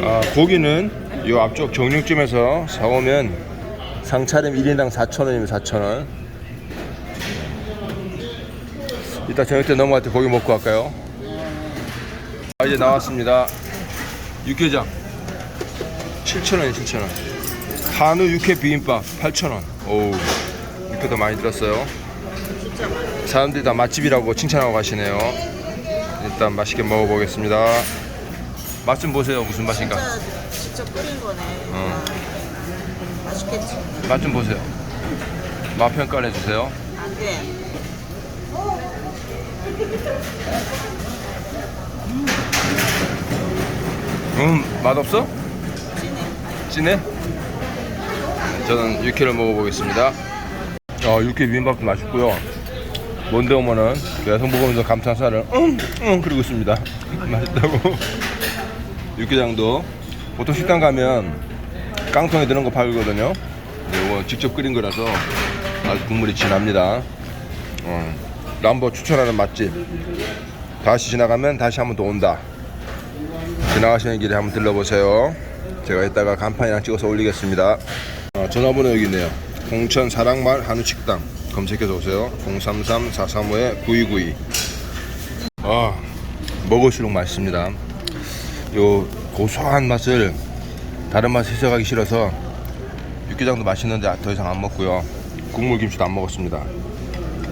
이렇게 아, 고기는 이 앞쪽 정육점에서 사오면 상차림 1인당 4,000원이면 4,000원. 이따 저녁 때 넘어갈 때 고기 먹고 갈까요? 아, 이제 나왔습니다. 육개장 7,000원, 7,000원. 한우 육회 비빔밥 8,000원. 오우, 육회도 많이 들었어요. 사람들이 다 맛집이라고 칭찬하고 가시네요. 일단 맛있게 먹어보겠습니다. 맛 좀 보세요. 무슨 맛인가? 진짜 직접 끓인 거네. 어. 맛있겠지. 맛 좀 보세요. 맛 평가를 해주세요. 안 돼. 음, 맛 없어? 진해. 진해? 저는 육회를 먹어보겠습니다. 어, 육회 비빔밥도 맛있고요. 뭔데 오면은 계속 먹으면서 감탄사를 응, 응 그러고 있습니다. 맛있다고. 육개장도 보통 식당 가면 깡통에 드는 거 팔거든요. 이거 직접 끓인 거라서 아주 국물이 진합니다. 어, 람보 추천하는 맛집. 다시 지나가면 다시 한 번 더 온다. 지나가시는 길에 한번 들러보세요. 제가 이따가 간판이랑 찍어서 올리겠습니다. 어, 전화번호 여기 있네요. 공천 사랑말 한우식당 검색해서 오세요. 033-435-9292. 아, 먹을수록 맛있습니다. 요 고소한 맛을 다른 맛 해석하기 싫어서 육개장도 맛있는데 더 이상 안 먹고요. 국물 김치도 안 먹었습니다.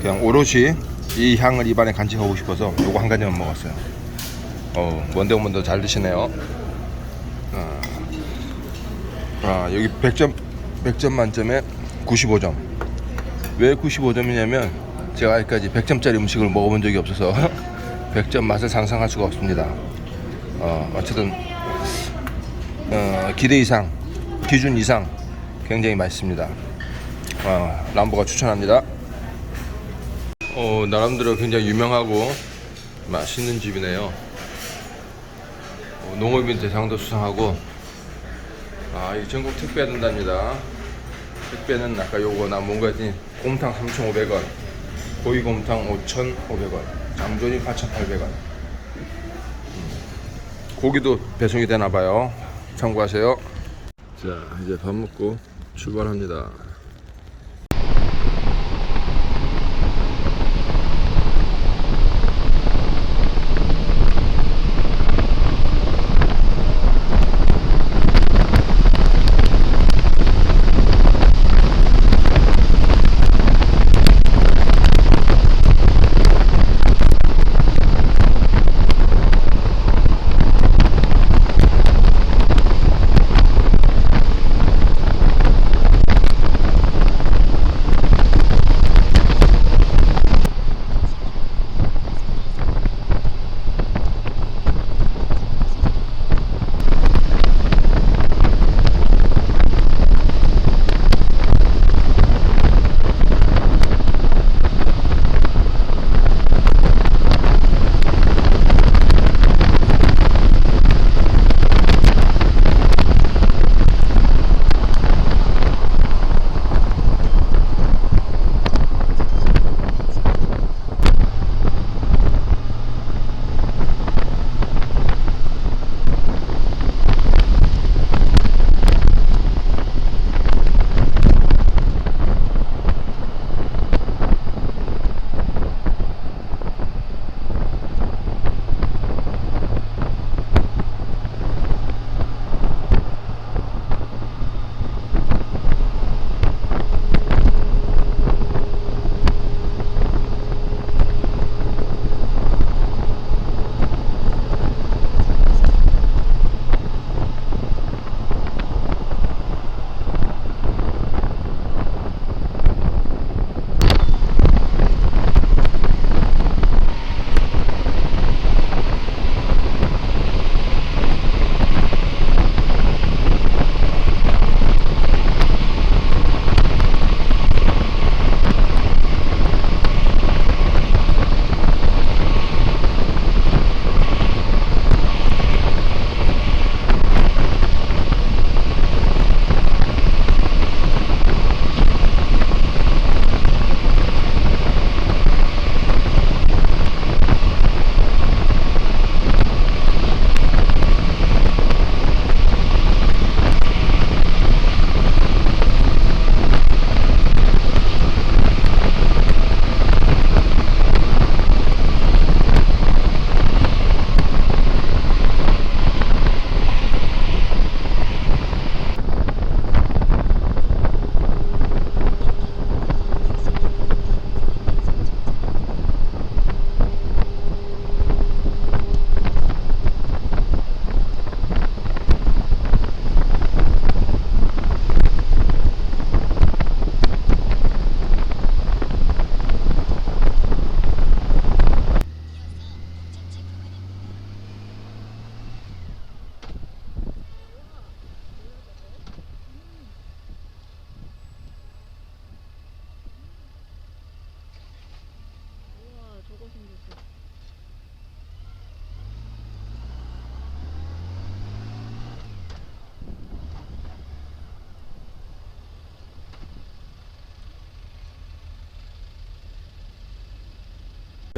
그냥 오롯이 이 향을 입안에 간직하고 싶어서 요거 한 가지만 먹었어요. 어, 더잘 드시네요. 아, 아, 여기 100점, 100점 만점에 95점. 왜 95점이냐면 제가 아직까지 100점짜리 음식을 먹어본 적이 없어서 100점 맛을 상상할 수가 없습니다. 어, 어쨌든 어, 기대 이상, 기준 이상 굉장히 맛있습니다. 어, 람보가 추천합니다. 어, 나름대로 굉장히 유명하고 맛있는 집이네요. 어, 농업인 대상도 수상하고 아, 이 전국 택배 된답니다. 택배는 아까 요거 나 뭔가 했더니 곰탕 3,500원, 고기곰탕 5,500원, 장조림 4,800원. 음, 고기도 배송이 되나 봐요. 참고하세요. 자, 이제 밥 먹고 출발합니다.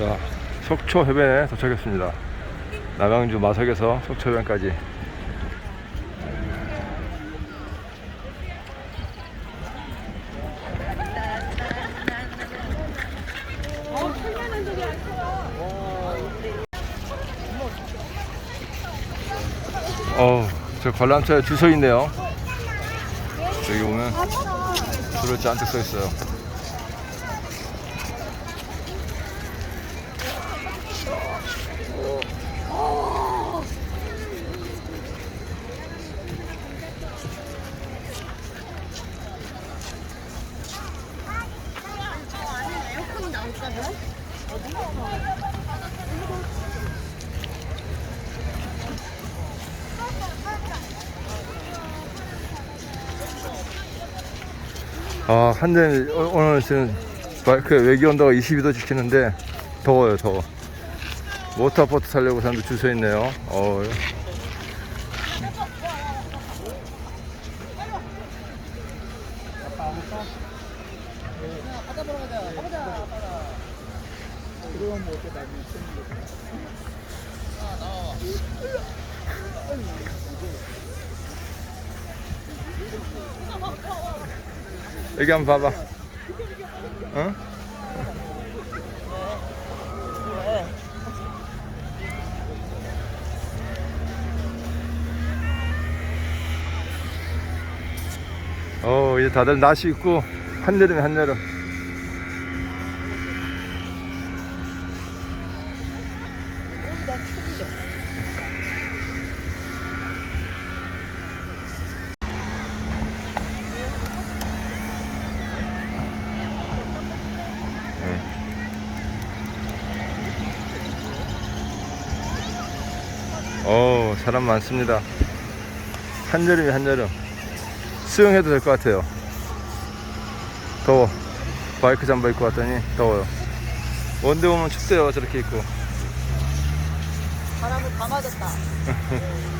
자, 속초 해변에 도착했습니다. 남양주 마석에서 속초 해변까지. 어, 저 관람차에 줄 서 있네요. 여기 보면 줄을 잔뜩 서 있어요. 아, 한대 오늘 지금 마이크 외기 온도가 22도 지키는데 더워요, 더워. 모터보트 타려고 사람들 줄 서 있네요. 어. 여기 한번 봐봐. 어? 어, 이제 다들 날씨 있고 한여름에 한여름. 어, 사람 많습니다. 한여름이 한여름. 수영해도 될 것 같아요. 더워. 바이크 잠바 입고 왔더니 더워요. 원대 오면 춥대요, 저렇게 입고. 바람을 다 맞았다.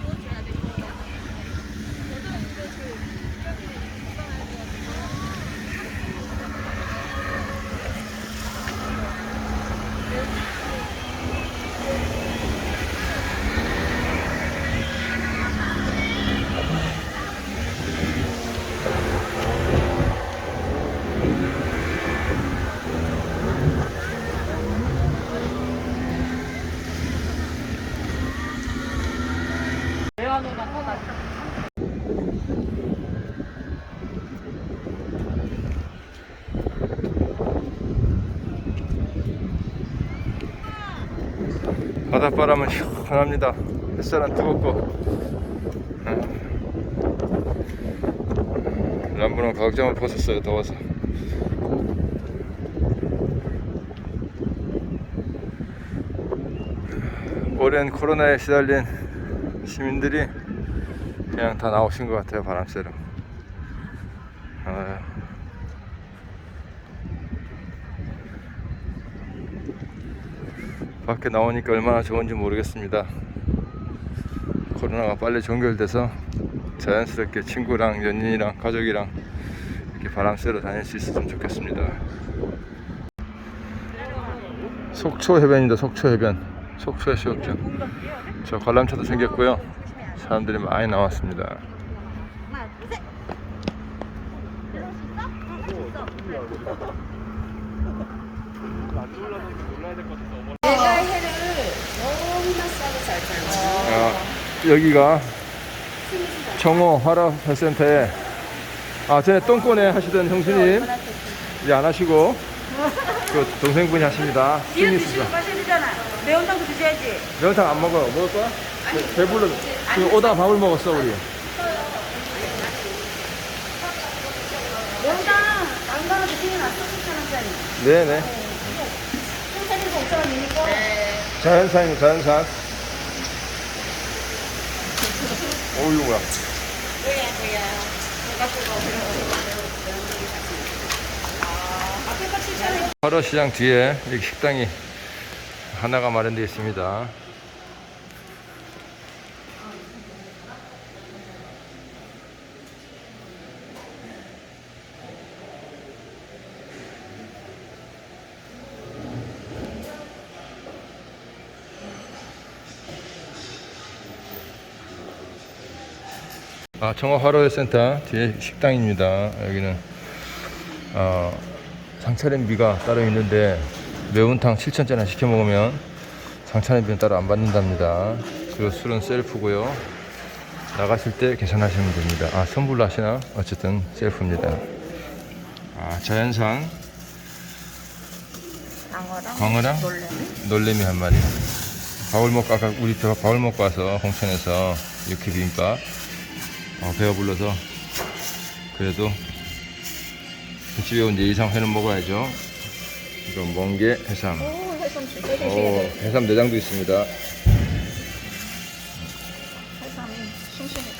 바닷바람은 시원합니다. 햇살은 뜨겁고. 람부는 가격장을 벗었어요, 더워서. 오랜 코로나에 시달린 시민들이 그냥 다 나오신 것 같아요, 바람 쐬러. 아, 밖에 나오니까 얼마나 좋은지 모르겠습니다. 코로나가 빨리 종결돼서 자연스럽게 친구랑 연인이랑 가족이랑 이렇게 바람 쐬러 다닐 수 있었으면 좋겠습니다. 속초 해변입니다. 속초 해변. 속초 해수욕장. 저 관람차도 생겼고요. 사람들이 많이 나왔습니다. 내가 해를 너무나 싸게 잘 살아. 아, 여기가 청호 화라센터에 아 전에 똥꼬네 하시던 형수님 이제 안 하시고 그 동생분이 하십니다. 이거. 드시고. 매운탕도 드셔야지. 매운탕 안 먹어요. 먹을 거야? 배불러. 그 오다 밥을 먹었어 우리. 매운탕 안 가는 드시면 안 쏘시잖아, 네네. 한 사리가 5천 원이니까. 자연산이 자연산. 어 이거 뭐야? 뭐야 뭐야. 그래가지고 아, 앞에 거 7천원. 화로 시장 뒤에 이렇게 식당이 하나가 마련되어 있습니다. 아, 청어 화로센터 뒤에 식당입니다. 여기는 어, 상차림비가 따로 있는데 매운탕 7천짜리 시켜 먹으면 상차림비는 따로 안 받는답니다. 그리고 술은 셀프고요. 나가실 때 계산하시면 됩니다. 아 선불로 하시나? 어쨌든 셀프입니다. 아 자연산 방어랑 광어랑 놀래미. 놀래미 한 마리. 밥을 먹고 아까 우리 먹고 와서 홍천에서 육회 비빔밥 어, 배가 불러서 그래도 집에 온 이상 회는 먹어야죠. 이거 멍게 해삼. 오 해삼 진짜 오, 싱싱해. 해삼 내장도 있습니다. 해삼이 싱싱해.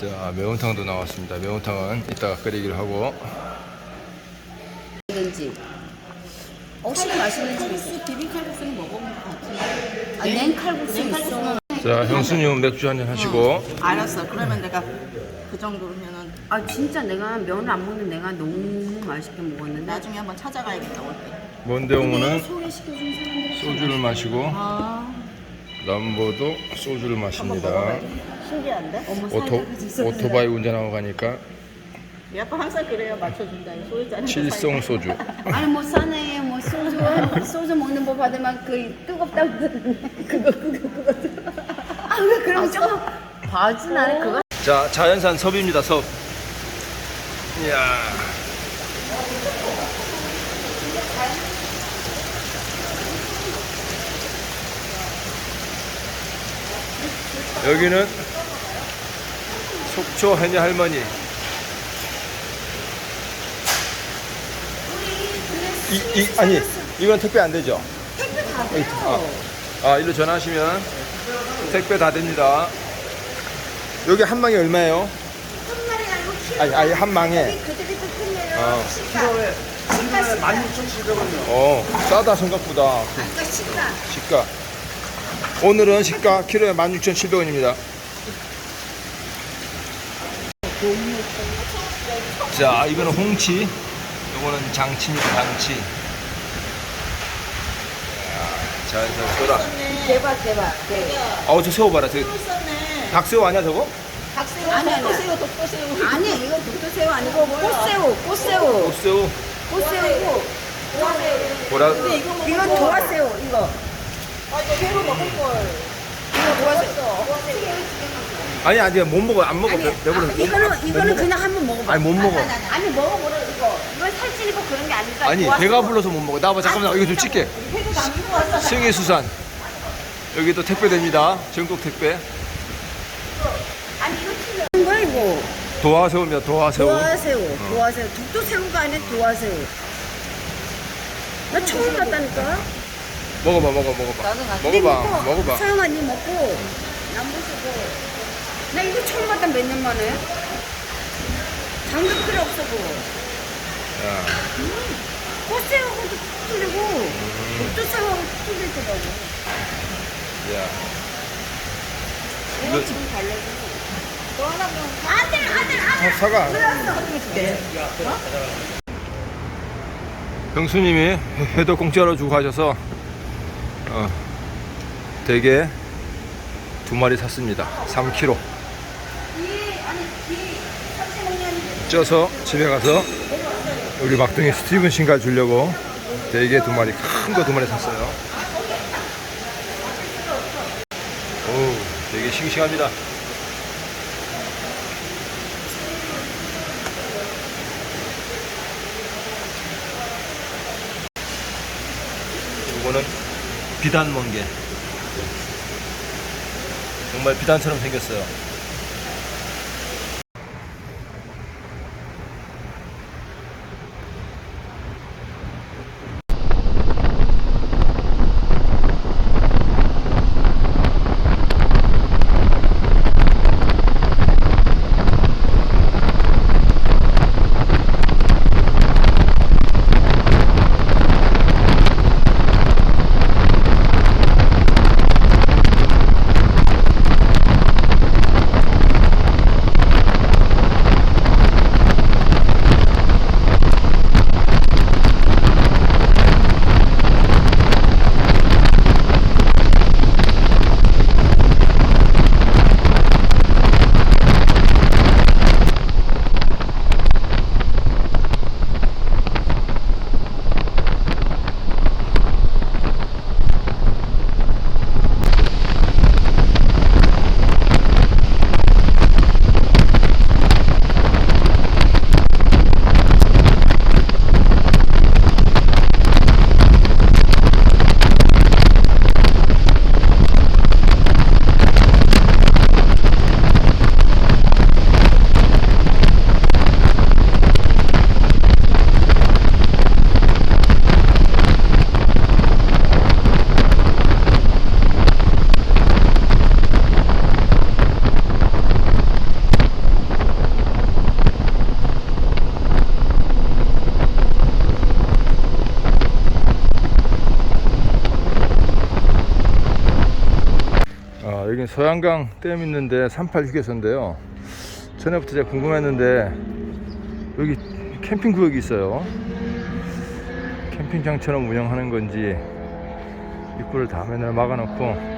자, 매운탕도 나왔습니다. 매운탕은 이따가 끓이기로 하고. 있는지. 혹시 맛있는 집 있어? 비빔칼국수는 먹어본 것 같은데. 아, 냉칼국수 있어. 자, 형수님 맥주 한잔 하시고. 알았어. 그러면 내가 그 정도면은 아 진짜 내가 면을 안 먹는 내가 너무 맛있게 먹었는데. 나중에 한번 찾아가야겠다 올 때. 먼데 오면은 소개시켜준 소주를 마시고, 아 람보도 소주를 마십니다. 신기한데? 어머 오토. 오토바이 운전하고 가니까 우리 아빠 항상 그래요. 맞춰준다. 소유자는 칠성 소주. 아니 뭐 싸네 뭐 소주 소주 먹는 법 받으면 그 뜨겁다고 그거 그거 봐지 나는 그거 자, 자연산 섭입니다, 섭. 이야. 여기는 속초 해녀 할머니. 이, 이, 아니, 이건 택배 안 되죠? 택배 다 돼요. 아, 아, 일로 전화하시면 택배 다 됩니다. 여기 한 망에 얼마예요? 한 마리 알고 키로 아니, 아니 한 망에. 그들이 또 끝내요 어. 시가 시가 시가 어, 싸다 생각보다. 아까 시가 시가. 오늘은 시가 키로에 16,700원입니다. 자, 이거는 홍치. 이거는 장치입니다, 장치. 이야, 자연산 소라. 대박 대박 네. 어우, 저 새우 봐라. 저 닭새우 아니야, 저거? 닭새우, 아니, 아니. 독도새우, 독도새우. 아니 이거 독도새우 아니고 꽃새우 꽃새우 꽃새우. 꽃새우고 보라. 이거 도화새우 이거 아, 이거 회로 먹을 걸. 이거 도화새우 아니, 아니, 못 먹어. 안 먹어. 아니 배, 배부러. 아, 이거는 이거는 그냥 한번 먹어봐 아니, 못 먹어. 아니 먹어보라 이거 이건 살찌고 그런 게 아니라 아니. 배가 불러서 못 먹어. 나와봐, 잠깐만. 이거 좀 찍게. 회도 남기고 왔어. 승희수산 여기도 택배됩니다 전국 택배 아니 이거 틀린 거야 이거 도화새우입니다 도화새우 도화새우 도화새우 독도새우가 아니라 도화새우 나 처음 봤다니까. 먹어봐 먹어 먹어봐. 나는 안니 먹어봐 먹고, 먹어봐. 서영아 니 먹고. 난 보시고. 나 이거 처음 봤다 몇 년 만에. 장도 필요 없어 그거. 야, 꽃새우하고도 틀리고 음. 독도새우하고 틀리더라고. 야. 이거 지금 달래주 사- 사과. 형수님이 회도 공짜로 주고 가셔서 어, 대게 두 마리 샀습니다. 3kg 쪄서 집에 가서 우리 막둥이 스티븐 신가 주려고 대게 두 마리 큰 거 두 마리 샀어요. 오 되게 싱싱합니다 이거는 비단 멍게. 정말 비단처럼 생겼어요 소양강 댐 있는데 38 휴게소인데요. 전에부터 제가 궁금했는데 여기 캠핑 구역이 있어요. 캠핑장처럼 운영하는 건지 입구를 다 맨날 막아놓고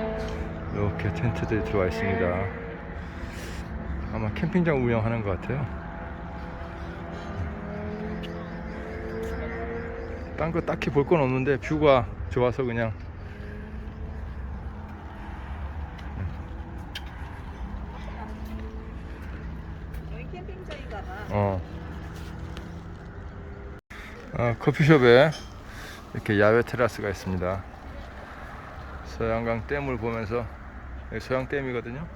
이렇게 텐트들이 들어와 있습니다. 아마 캠핑장 운영하는 것 같아요. 딴 거 딱히 볼 건 없는데 뷰가 좋아서 그냥 여기 캠핑장인가 봐. 어. 어, 커피숍에 이렇게 야외 테라스가 있습니다. 서양강 댐을 보면서 여기 소양댐이거든요.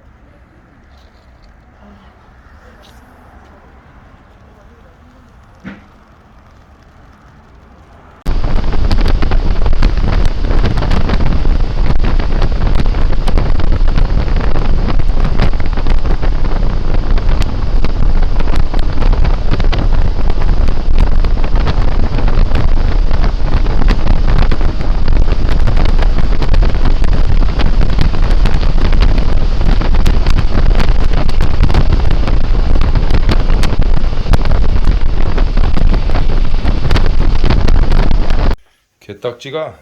개딱지가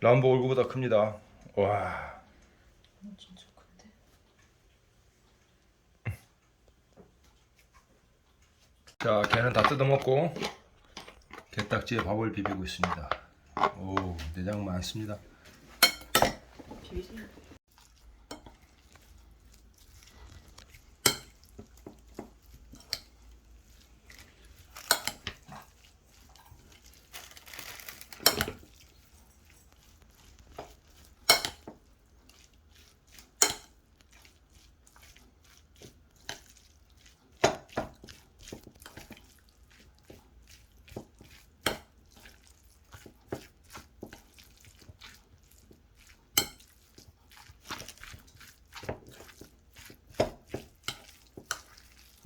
람보 얼굴보다 큽니다. 와. 진짜 큰데. 자, 걔는 다 뜯어먹고 개딱지에 밥을 비비고 있습니다. 오, 내장 많습니다. 비비지.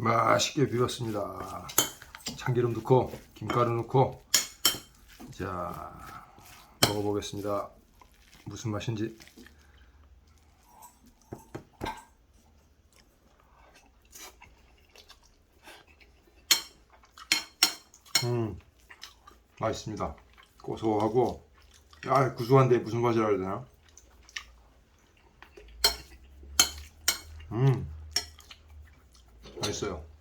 맛있게 비웠습니다. 참기름 넣고 김가루 넣고 자 먹어보겠습니다. 무슨 맛인지. 음 맛있습니다. 고소하고 야 구수한데 무슨 맛이라 해야 되나? 음 맛있어요.